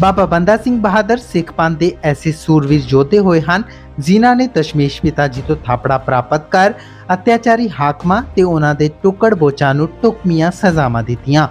ਬਾਬਾ ਬੰਦਾ ਸਿੰਘ ਬਹਾਦਰ, ਸਿੱਖ ਪੰਥ ਦੇ ਐਸੇ ਸੂਰਵੀਰ ਯੋਧੇ ਹੋਏ ਹਨ, ਜਿਨ੍ਹਾਂ ਨੇ ਦਸ਼ਮੇਸ਼ ਪਿਤਾ ਜੀ ਤੋਂ ਥਾਪੜਾ ਪ੍ਰਾਪਤ ਕਰ ਅਤਿਆਚਾਰੀ ਹਾਕਮਾਂ ਤੇ ਉਹਨਾਂ ਦੇ ਟੁਕੜ ਬੋਚਾਂ ਨੂੰ ਟੁਕਮੀਆਂ ਸਜ਼ਾਵਾਂ ਦਿੱਤੀਆਂ।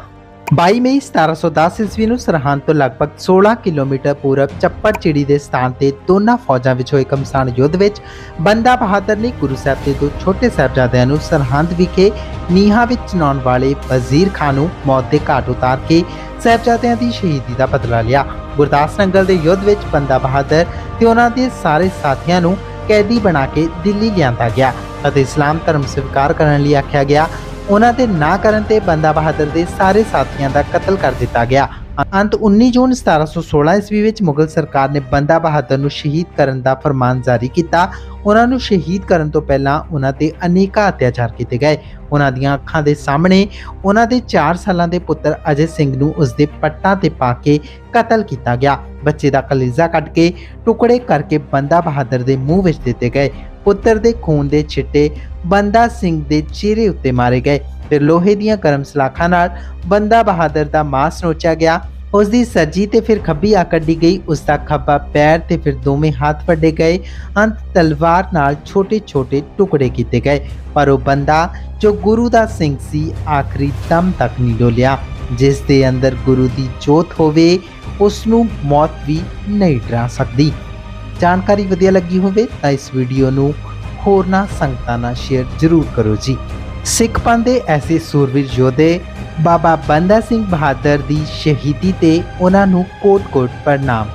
22 ਮਈ 1710 ਈਸਵੀ ਨੂੰ ਸਰਹੰਦ ਤੋਂ ਲਗਭਗ 16 ਕਿਲੋਮੀਟਰ ਪੂਰਬ ਚੱਪੜ ਚਿੜੀ ਦੇ ਸਥਾਨ ਤੇ ਦੋਨਾਂ ਫੌਜਾਂ ਵਿੱਚ ਹੋਏ ਕਮਸਾਨ ਯੁੱਧ ਵਿੱਚ ਬੰਦਾ ਬਹਾਦਰ ਨੇ ਗੁਰੂ ਸਾਹਿਬ ਦੇ ਦੋ ਛੋਟੇ ਸਾਹਿਬਜ਼ਾਦਿਆਂ ਨੂੰ ਸਰਹੰਦ ਵਿਖੇ ਨੀਹਾਂ ਵਿੱਚ ਚਨਾਉਣ ਵਾਲੇ ਵਜ਼ੀਰ ਖਾਨ ਨੂੰ ਮੌਤ ਦੇ ਘਾਟ ਉਤਾਰ ਕੇ ਸਾਹਿਬਜ਼ਾਦਿਆਂ ਦੀ ਸ਼ਹੀਦੀ ਦਾ ਬਦਲਾ ਲਿਆ। ਗੁਰਦਾਸ ਨੰਗਲ ਦੇ ਯੁੱਧ ਵਿੱਚ ਬੰਦਾ ਬਹਾਦਰ ਤੇ ਉਹਨਾਂ ਦੇ ਸਾਰੇ ਸਾਥੀਆਂ ਨੂੰ ਕੈਦੀ ਬਣਾ ਕੇ ਦਿੱਲੀ ਲਿਆਂਦਾ ਗਿਆ ਅਤੇ ਇਸਲਾਮ ਧਰਮ ਸਵੀਕਾਰ ਕਰਨ ਲਈ ਆਖਿਆ ਗਿਆ। ਉਹਨਾਂ ਦੇ ਨਾ ਕਰਨ ਤੇ ਬੰਦਾ ਬਹਾਦਰ ਦੇ ਸਾਰੇ ਸਾਥੀਆਂ ਦਾ ਕਤਲ ਕਰ ਦਿੱਤਾ ਗਿਆ। ਅੰਤ 19 ਜੂਨ 1716 ਈਸਵੀ ਵਿੱਚ ਮੁਗਲ ਸਰਕਾਰ ਨੇ ਬੰਦਾ ਬਹਾਦਰ ਨੂੰ ਸ਼ਹੀਦ ਕਰਨ ਦਾ ਫਰਮਾਨ ਜਾਰੀ ਕੀਤਾ। ਉਹਨਾਂ ਨੂੰ ਸ਼ਹੀਦ ਕਰਨ ਤੋਂ ਪਹਿਲਾਂ ਉਹਨਾਂ ਤੇ ਅਨੇਕਾਂ ਅਤਿਆਚਾਰ ਕੀਤੇ ਗਏ। ਉਹਨਾਂ ਦੀਆਂ ਅੱਖਾਂ ਦੇ ਸਾਹਮਣੇ ਉਹਨਾਂ ਦੇ 4 ਸਾਲਾਂ ਦੇ ਪੁੱਤਰ ਅਜੇ ਸਿੰਘ ਨੂੰ ਉਸ ਦੇ ਪੱਟਾਂ ਤੇ ਪਾ ਕੇ ਕਤਲ ਕੀਤਾ ਗਿਆ। ਬੱਚੇ ਦਾ ਕਲੇਜਾ ਕੱਟ ਕੇ ਟੁਕੜੇ ਕਰਕੇ ਬੰਦਾ ਬਹਾਦਰ ਦੇ ਮੂੰਹ ਵਿੱਚ ਦਿੱਤੇ ਗਏ। ਪੁੱਤਰ ਦੇ ਖੂਨ ਦੇ ਛਿੱਟੇ ਬੰਦਾ ਸਿੰਘ ਦੇ ਚਿਹਰੇ ਉੱਤੇ ਮਾਰੇ ਗਏ। ਫਿਰ ਲੋਹੇ ਦੀਆਂ ਗਰਮ ਸਲਾਖਾਂ ਨਾਲ ਬੰਦਾ ਬਹਾਦਰ ਦਾ ਮਾਸ ਨੋਚਿਆ ਗਿਆ। ਉਸ ਦੀ ਸੱਜੀ ਤੇ ਫਿਰ ਖੱਬੀ ਆ ਕੱਢੀ ਗਈ। ਉਸ ਦਾ ਖੱਬਾ ਪੈਰ ਤੇ ਫਿਰ ਦੋਵੇਂ ਹੱਥ ਵੱਡੇ ਗਏ। ਅੰਤ ਤਲਵਾਰ ਨਾਲ ਛੋਟੇ-ਛੋਟੇ ਟੁਕੜੇ ਕੀਤੇ ਗਏ। ਪਰ ਉਹ ਬੰਦਾ ਜੋ ਗੁਰੂ ਦਾ ਸਿੰਘ ਸੀ, ਆਖਰੀ ਦਮ ਤੱਕ ਨਹੀਂ ਡੋਲਿਆ। ਜਿਸ ਦੇ ਅੰਦਰ ਗੁਰੂ ਦੀ ਜੋਤ ਹੋਵੇ ਉਸ ਨੂੰ ਮੌਤ ਵੀ ਨਹੀਂ ਡਰਾ ਸਕਦੀ। ਜਾਣਕਾਰੀ ਵਧੀਆ ਲੱਗੀ ਹੋਵੇ ਤਾਂ ਇਸ ਵੀਡੀਓ ਨੂੰ ਹੋਰਨਾਂ ਸੰਗਤਾਂ ਨਾਲ ਸ਼ੇਅਰ ਜ਼ਰੂਰ ਕਰੋ ਜੀ। ਸਿੱਖ ਪੰਥ ਦੇ ਐਸੇ ਸੂਰਵੀਰ ਯੋਧੇ ਬਾਬਾ ਬੰਦਾ ਸਿੰਘ ਬਹਾਦਰ ਦੀ ਸ਼ਹੀਦੀ ਤੇ ਉਹਨਾਂ ਨੂੰ ਕੋਟ-ਕੋਟ ਪ੍ਰਣਾਮ।